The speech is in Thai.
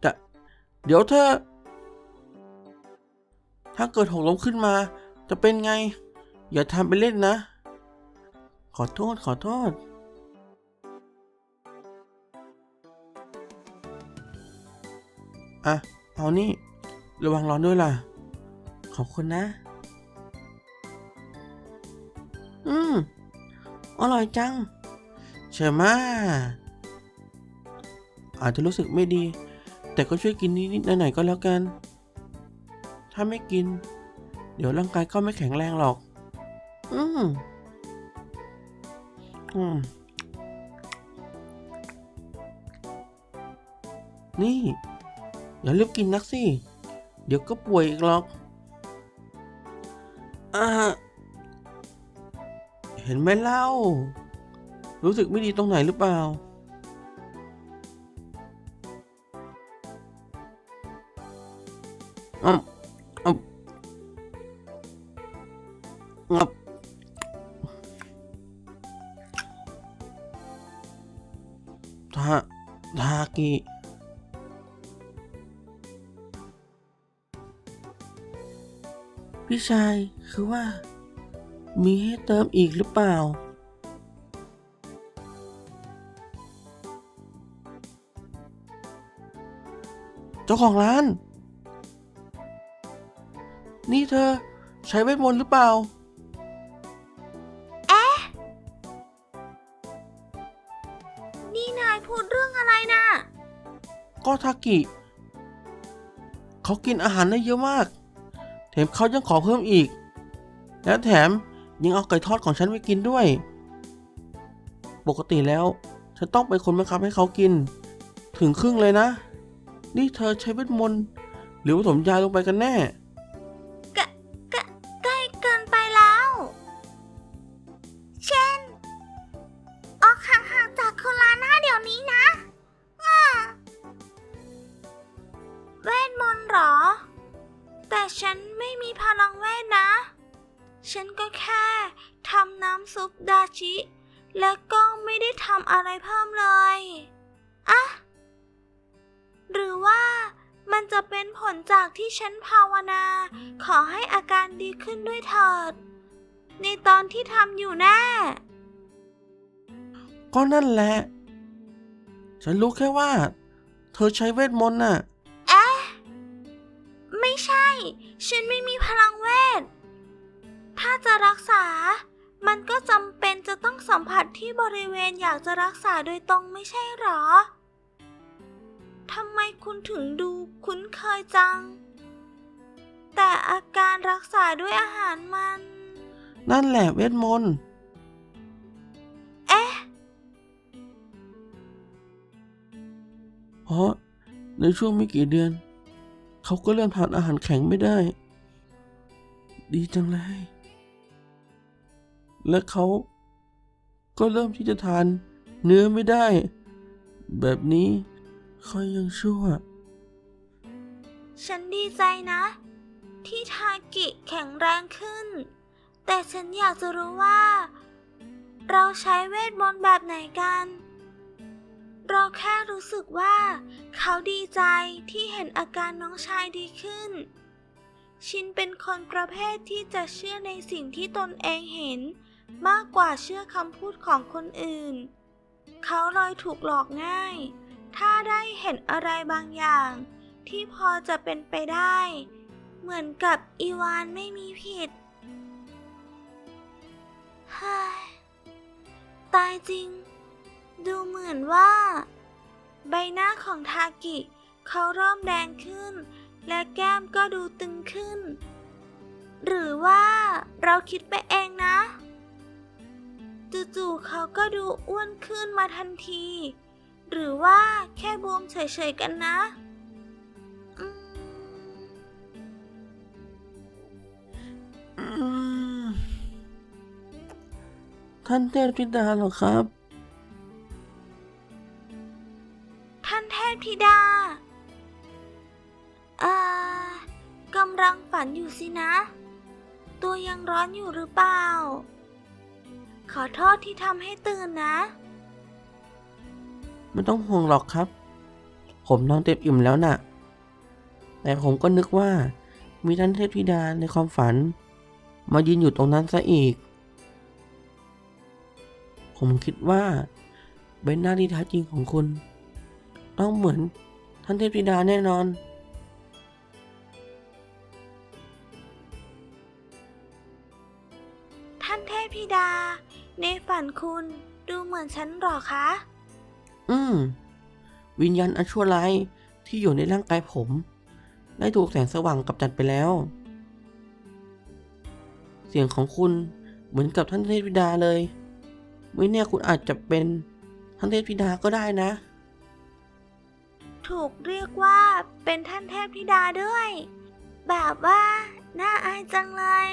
แต่เดี๋ยวเธอถ้าเกิดหกล้มขึ้นมา จะเป็นไง อย่าทำไปเล่นนะ ขอโทษขอโทษ อะ เอานี่ ระวังร้อนด้วยล่ะ ขอบคุณนะ อืม อร่อยจังใช่ไหมะอาจจะรู้สึกไม่ดี แต่ก็ช่วยกินนิดๆหน่อยๆก็แล้วกัน ถ้าไม่กิน เดี๋ยวร่างกายก็ไม่แข็งแรงหรอก อืมอืมนี่ อย่ารีบกินนักสิ เดี๋ยวก็ป่วยอีกหรอกอ่าเห็นไหมเล่า รู้สึกไม่ดีตรงไหนหรือเปล่า อืมอืมงับทาทากิพี่ชายคือว่า มีให้เติมอีกหรือเปล่า เจ้าของร้าน นี่เธอ ใช้เวทมนต์หรือเปล่านี่นายพูดเรื่องอะไรนะ ก็ทากิ เขากินอาหารได้เยอะมาก แถมเขายังขอเพิ่มอีก และแถมยังเอาไก่ทอดของฉันไปกินด้วย ปกติแล้ว ฉันต้องเป็นคนบังคับให้เขากิน ถึงครึ่งเลยนะ นี่เธอใช้เวทมนต์หรือผสมยาลงไปกันแน่ หรอ แต่ฉันไม่มีพลังเวทนะ ฉันก็แค่ทำน้ำซุปดาชิ และก็ไม่ได้ทำอะไรเพิ่มเลยอะหรือว่ามันจะเป็นผลจากที่ฉันภาวนา ขอให้อาการดีขึ้นด้วยเถิด ในตอนที่ทำอยู่แน่ ก็นั่นแหละ ฉันรู้แค่ว่า เธอใช้เวทมนต์น่ะเอ๊ะ ฉันไม่มีพลังเวท ถ้าจะรักษา มันก็จำเป็นจะต้องสัมผัสที่บริเวณอยากจะรักษาโดยตรงไม่ใช่หรอ ทำไมคุณถึงดูคุ้นเคยจัง แต่อาการรักษาด้วยอาหารมัน นั่นแหละเวทมนต์ เอ๊ะ เพราะในช่วงไม่กี่เดือน เขาก็เริ่มทานอาหารแข็งไม่ได้ ดีจังเลย และเขาก็เริ่มที่จะทานเนื้อไม่ได้ แบบนี้ค่อยยังชั่ว ฉันดีใจนะ ที่ทากิแข็งแรงขึ้น แต่ฉันอยากจะรู้ว่า เราใช้เวทมนต์แบบไหนกัน เราแค่รู้สึกว่า เขาดีใจที่เห็นอาการน้องชายดีขึ้น ชินเป็นคนประเภทที่จะเชื่อในสิ่งที่ตนเองเห็น มากกว่าเชื่อคำพูดของคนอื่น เขาเลยถูกหลอกง่าย ถ้าได้เห็นอะไรบางอย่าง ที่พอจะเป็นไปได้ เหมือนกับอีวานไม่มีผิดเฮ้ยตายจริง ดูเหมือนว่า ใบหน้าของทากิ เขาเริ่มแดงขึ้น และแก้มก็ดูตึงขึ้น หรือว่าเราคิดไปเองนะ จู่ๆเขาก็ดูอ้วนขึ้นมาทันที หรือว่าแค่บวมเฉยๆกันนะท่านเทพธิดาเหรอครับ ท่านเทพธิดา อ่ากำลังฝันอยู่สินะ ตัวยังร้อนอยู่หรือเปล่า ขอโทษที่ทำให้ตื่นนะ ไม่ต้องห่วงหรอกครับ ผมนอนเต็มอิ่มแล้วน่ะ แต่ผมก็นึกว่า มีท่านเทพธิดาในความฝัน มายืนอยู่ตรงนั้นซะอีก ผมคิดว่าใบหน้าที่แท้จริงของคุณ ต้องเหมือนท่านเทพธิดาแน่นอน ท่านเทพธิดา ในฝันคุณดูเหมือนฉันหรอคะ อืม วิญญาณอันชั่วร้ายที่อยู่ในร่างกายผม ได้ถูกแสงสว่างกำจัดไปแล้ว เสียงของคุณเหมือนกับท่านเทพธิดาเลย ไม่แน่คุณอาจจะเป็นท่านเทพธิดาก็ได้นะ ถูกเรียกว่าเป็นท่านเทพธิดาด้วย แบบว่า น่าอายจังเลย